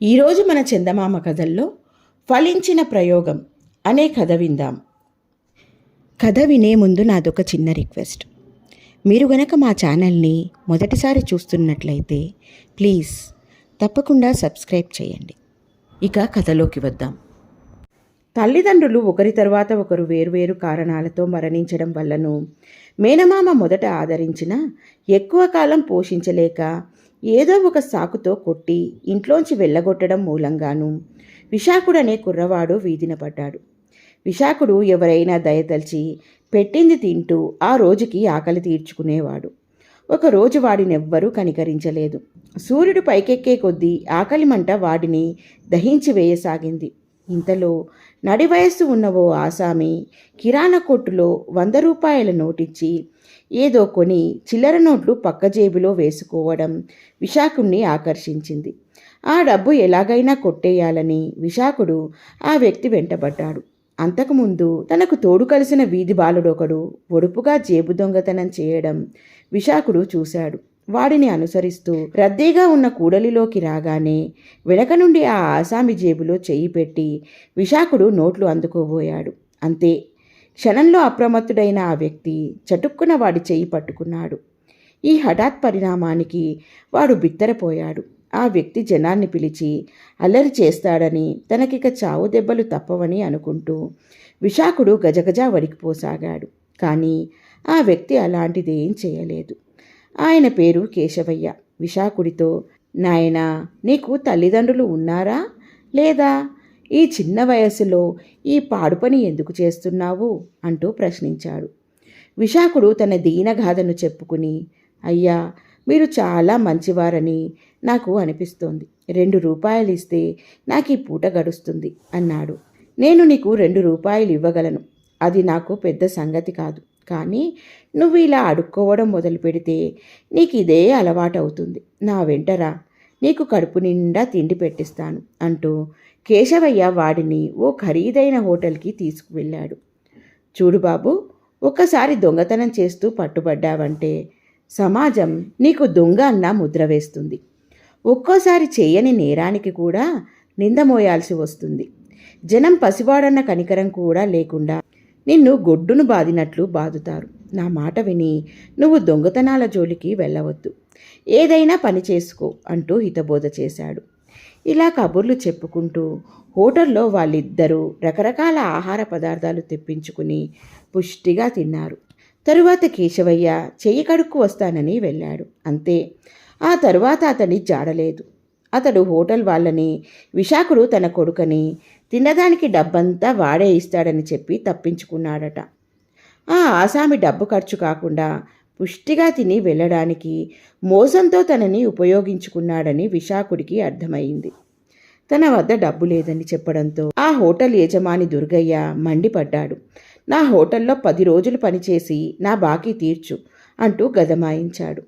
ఈరోజు మన చందమామ కథల్లో ఫలించిన ప్రయోగం అనే కథ విందాం. కథ వినే ముందు నాదొక చిన్న రిక్వెస్ట్. మీరు గనక మా ఛానల్ని మొదటిసారి చూస్తున్నట్లయితే ప్లీజ్ తప్పకుండా సబ్స్క్రైబ్ చేయండి. ఇక కథలోకి వద్దాం. తల్లిదండ్రులు ఒకరి తర్వాత ఒకరు వేరువేరు కారణాలతో మరణించడం వల్లను మేనమామ మొదట ఆదరించిన ఎక్కువ కాలం పోషించలేక ఏదో ఒక సాకుతో కొట్టి ఇంట్లోంచి వెళ్ళగొట్టడం మూలంగాను విశాఖుడనే కుర్రవాడు వీధిన పడ్డాడు. విశాఖుడు ఎవరైనా దయతలిచి పెట్టింది తింటూ ఆ రోజుకి ఆకలి తీర్చుకునేవాడు. ఒకరోజు వాడినెవ్వరూ కనికరించలేదు. సూర్యుడు పైకెక్కే కొద్దీ ఆకలి మంట వాడిని దహించి వేయసాగింది. ఇంతలో నడి వయస్సు ఉన్న ఓ ఆసామి కిరాణా కొట్టులో వంద రూపాయల నోటిచ్చి ఏదో కొని చిల్లర నోట్లు పక్క జేబులో వేసుకోవడం విశాఖుణ్ణి ఆకర్షించింది. ఆ డబ్బు ఎలాగైనా కొట్టేయాలని విశాఖుడు ఆ వ్యక్తి వెంటబడ్డాడు. అంతకుముందు తనకు తోడు కలిసిన వీధి బాలుడొకడు ఒడుపుగా జేబు దొంగతనం చేయడం విశాఖుడు చూశాడు. వాడిని అనుసరిస్తూ రద్దీగా ఉన్న కూడలిలోకి రాగానే వెనక నుండి ఆ ఆసామి జేబులో చెయ్యి పెట్టి విశాఖుడు నోట్లు అందుకోబోయాడు. అంతే క్షణంలో అప్రమత్తుడైన ఆ వ్యక్తి చటుక్కున వాడి చెయ్యి పట్టుకున్నాడు. ఈ హఠాత్ పరిణామానికి వాడు బిత్తరపోయాడు. ఆ వ్యక్తి జనాన్ని పిలిచి అల్లరి చేస్తాడని తనకిక చావు దెబ్బలు తప్పవని అనుకుంటూ విశాఖుడు గజగజ వడికిపోసాగాడు కానీ ఆ వ్యక్తి అలాంటిదేం చేయలేదు. ఆయన పేరు కేశవయ్య. విశాఖుడితో నాయనా నీకు తల్లిదండ్రులు ఉన్నారా? లేదా? ఈ చిన్న వయస్సులో ఈ పాడుపని ఎందుకు చేస్తున్నావు అంటూ ప్రశ్నించాడు. విశాఖుడు తన దీనగాథను చెప్పుకుని అయ్యా మీరు చాలా మంచివారని నాకు అనిపిస్తోంది. రెండు రూపాయలు ఇస్తే నాకు ఈ పూట గడుస్తుంది అన్నాడు. నేను నీకు రెండు రూపాయలు ఇవ్వగలను అది నాకు పెద్ద సంగతి కాదు. కానీ నువ్వు ఇలా అడుక్కోవడం మొదలు పెడితే నీకు ఇదే అలవాటవుతుంది. నా వెంటరా నీకు కడుపు నిండా తిండి పెట్టిస్తాను అంటూ కేశవయ్య వాడిని ఓ ఖరీదైన హోటల్కి తీసుకువెళ్ళాడు. చూడు బాబు ఒక్కసారి దొంగతనం చేస్తూ పట్టుబడ్డావంటే సమాజం నీకు దొంగ అన్న ముద్ర వేస్తుంది. ఒక్కోసారి చేయని నేరానికి కూడా నిందమోయాల్సి వస్తుంది. జనం పసివాడన్న కనికరం కూడా లేకుండా నిన్ను గొడ్డును బాదినట్లు బాదుతారు. నా మాట విని నువ్వు దొంగతనాల జోలికి వెళ్ళవద్దు. ఏదైనా పని చేసుకో అంటూ హితబోధ చేశాడు. ఇలా కబుర్లు చెప్పుకుంటూ హోటల్లో వాళ్ళిద్దరూ రకరకాల ఆహార పదార్థాలు తెప్పించుకుని పుష్టిగా తిన్నారు. తరువాత కేశవయ్య చెయ్యి కడుక్కు వస్తానని వెళ్ళాడు. అంతే. ఆ తరువాత అతని జాడలేదు. అతడు హోటల్ వాళ్ళని విశాఖుడు తన కొడుకని తినదానికి డబ్బంతా వాడే ఇస్తాడని చెప్పి తప్పించుకున్నాడట. ఆ ఆసామి డబ్బు ఖర్చు కాకుండా పుష్టిగా తిని వెళ్ళడానికి మోసంతో తనని ఉపయోగించుకున్నాడని విశాఖుడికి అర్థమైంది. తన వద్ద డబ్బు లేదని చెప్పడంతో ఆ హోటల్ యజమాని దుర్గయ్య మండిపడ్డాడు. నా హోటల్లో పది రోజులు పనిచేసి నా బాకీ తీర్చు అంటూ గదమాయించాడు.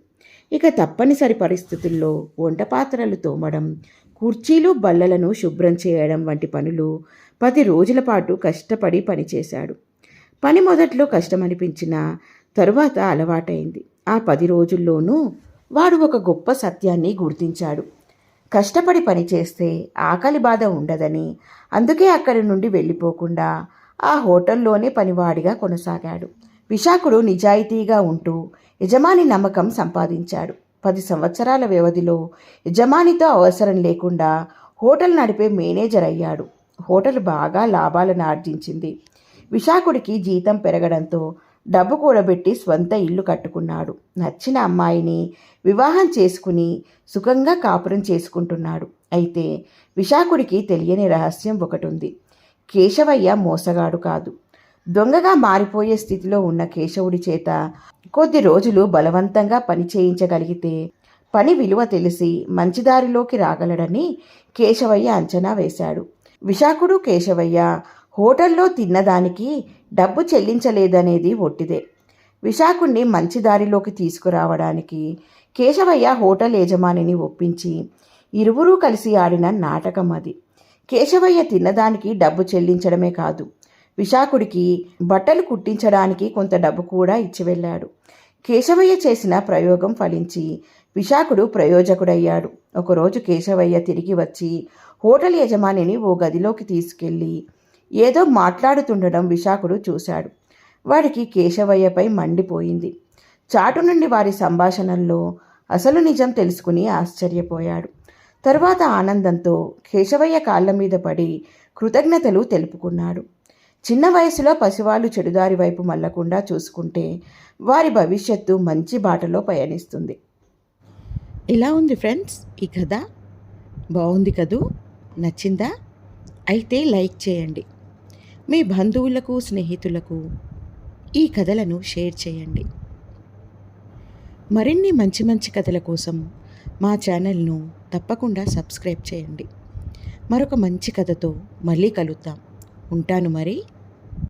ఇక తప్పనిసరి పరిస్థితుల్లో వంట పాత్రలు తోమడం కుర్చీలు బల్లలను శుభ్రం చేయడం వంటి పనులు పది రోజుల పాటు కష్టపడి పనిచేశాడు. పని మొదట్లో కష్టమనిపించిన తరువాత అలవాటైంది. ఆ పది రోజుల్లోనూ వాడు ఒక గొప్ప సత్యాన్ని గుర్తించాడు. కష్టపడి పనిచేస్తే ఆకలి బాధ ఉండదని అందుకే అక్కడి నుండి వెళ్ళిపోకుండా ఆ హోటల్లోనే పనివాడిగా కొనసాగాడు. విశాఖుడు నిజాయితీగా ఉంటూ యజమాని నమ్మకం సంపాదించాడు. పది సంవత్సరాల వ్యవధిలో యజమానితో అవసరం లేకుండా హోటల్ నడిపే మేనేజర్ అయ్యాడు. హోటల్ బాగా లాభాలను ఆర్జించింది. విశాఖుడికి జీతం పెరగడంతో డబ్బు కూడబెట్టి స్వంత ఇల్లు కట్టుకున్నాడు. నచ్చిన అమ్మాయిని వివాహం చేసుకుని సుఖంగా కాపురం చేసుకుంటున్నాడు. అయితే విశాఖుడికి తెలియని రహస్యం ఒకటి ఉంది కేశవయ్య మోసగాడు కాదు. దొంగగా మారిపోయే స్థితిలో ఉన్న కేశవుడి చేత కొద్ది రోజులు బలవంతంగా పని చేయించగలిగితే పని విలువ తెలిసి మంచిదారిలోకి రాగలడని కేశవయ్య అంచనా వేశాడు. విశాఖుడు కేశవయ్య హోటల్లో తిన్నదానికి డబ్బు చెల్లించలేదనేది ఒట్టిదే. విశాఖుణ్ణి మంచి దారిలోకి తీసుకురావడానికి కేశవయ్య హోటల్ యజమానిని ఒప్పించి ఇరువురూ కలిసి ఆడిన నాటకం అది. కేశవయ్య తిన్నదానికి డబ్బు చెల్లించడమే కాదు విశాఖుడికి బట్టలు కుట్టించడానికి కొంత డబ్బు కూడా ఇచ్చి వెళ్ళాడు. కేశవయ్య చేసిన ప్రయోగం ఫలించి విశాఖుడు ప్రయోజకుడయ్యాడు. ఒకరోజు కేశవయ్య తిరిగి వచ్చి హోటల్ యజమానిని ఓ గదిలోకి తీసుకెళ్ళి ఏదో మాట్లాడుతుండడం విశాఖుడు చూశాడు. వాడికి కేశవయ్యపై మండిపోయింది. చాటు నుండి వారి సంభాషణల్లో అసలు నిజం తెలుసుకుని ఆశ్చర్యపోయాడు. తర్వాత ఆనందంతో కేశవయ్య కాళ్ళ మీద పడి కృతజ్ఞతలు తెలుపుకున్నాడు. చిన్న వయసులో పసివాళ్ళు చెడుదారి వైపు మళ్ళకుండా చూసుకుంటే వారి భవిష్యత్తు మంచి బాటలో పయనిస్తుంది. ఇలా ఉంది ఫ్రెండ్స్ ఈ కథ. బాగుంది కదూ? నచ్చిందా? అయితే లైక్ చేయండి. మీ బంధువులకు స్నేహితులకు ఈ కథలను షేర్ చేయండి. మరిన్ని మంచి మంచి కథల కోసం మా ఛానల్ను తప్పకుండా సబ్స్క్రైబ్ చేయండి. మరొక మంచి కథతో మళ్ళీ కలుద్దాం. ఉంటాను మరి.